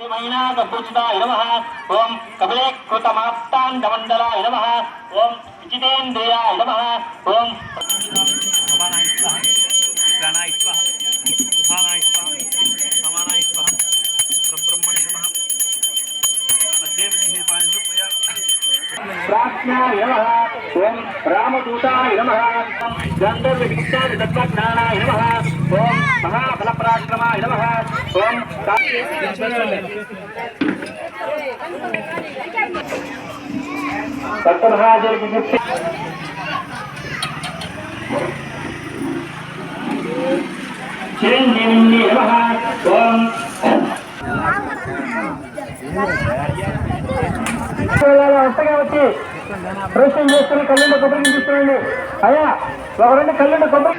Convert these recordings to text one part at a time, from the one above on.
శ్రీమైనాకభూషితాయ నమ ఓం కపిలేకృతమాప్తాండమండలాయ నమ ఓం విజితేంద్రియాయ నమ ఓం ప్రాజ్ఞాయ నమ ఓం రామదూతాయ నమ తత్వజ్ఞానాయ నమ ఓం మహాఫలప్ర నమ ఓం సప్తమహాజరి చిరంజీవి నమ ఓం వస్తగా వచ్చి ప్రశ్న చేస్తున్న కళ్ళుండ కొబ్బరి తీసుకోండి అయ్యా ఒక రెండు కళ్ళుండ కొబ్బరి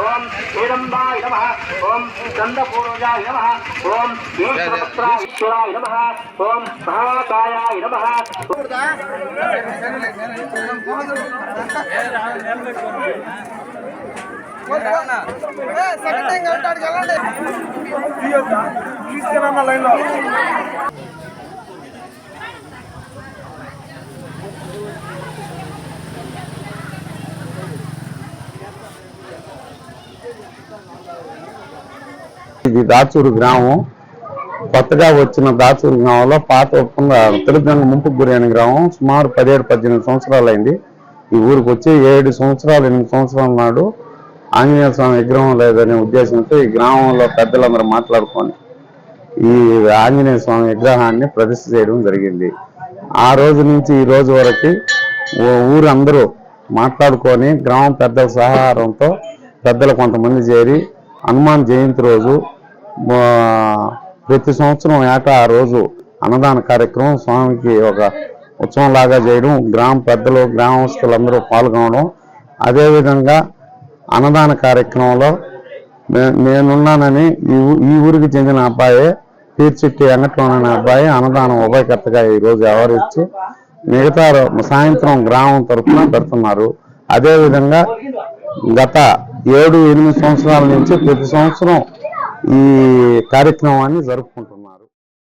ఓం హిడంబాయ నమ ఓం చందపూర్వజాయ నమ ఓం ఈశ్వరపుత్రాయ నమ ఓం మహాకాయాయ నమ ఇది దాచూరు గ్రామం. కొత్తగా వచ్చిన దాచూరు గ్రామంలో పాత ఒప్పంద తెలుగు ముంపుకు గురైన గ్రామం సుమారు పదిహేడు పద్దెనిమిది సంవత్సరాలు అయింది ఈ ఊరికి వచ్చి ఏడు సంవత్సరాలు ఎనిమిది సంవత్సరాల నాడు ఆంజనేయ స్వామి విగ్రహం లేదనే ఉద్దేశంతో ఈ గ్రామంలో పెద్దలందరూ మాట్లాడుకొని ఈ ఆంజనేయ స్వామి విగ్రహాన్ని ప్రతిష్ఠ చేయడం జరిగింది. ఆ రోజు నుంచి ఈ రోజు వరకు ఊరు ఊరందరూ మాట్లాడుకొని గ్రామం పెద్దల సహకారంతో పెద్దలు కొంతమంది చేరి హనుమాన్ జయంతి రోజు ప్రతి సంవత్సరం ఏటా ఆ రోజు అన్నదాన కార్యక్రమం స్వామికి ఒక ఉత్సవం లాగా చేయడం గ్రామ పెద్దలు గ్రామస్తులందరూ పాల్గొనడం. అదేవిధంగా అన్నదాన కార్యక్రమంలో నేనున్నానని ఈ ఊ- ఈ ఊరికి చెందిన అబ్బాయే తీర్చిట్టి వెంకటరమణ అబ్బాయి అన్నదానం ఉభయకర్తగా ఈ రోజు వ్యవహరించి మిగతా సాయంత్రం గ్రామం తరఫున పెడుతున్నారు. అదేవిధంగా గత ఏడు ఎనిమిది సంవత్సరాల నుంచి ప్రతి సంవత్సరం ఈ కార్యక్రమాన్ని జరుపుకుంటున్నారు.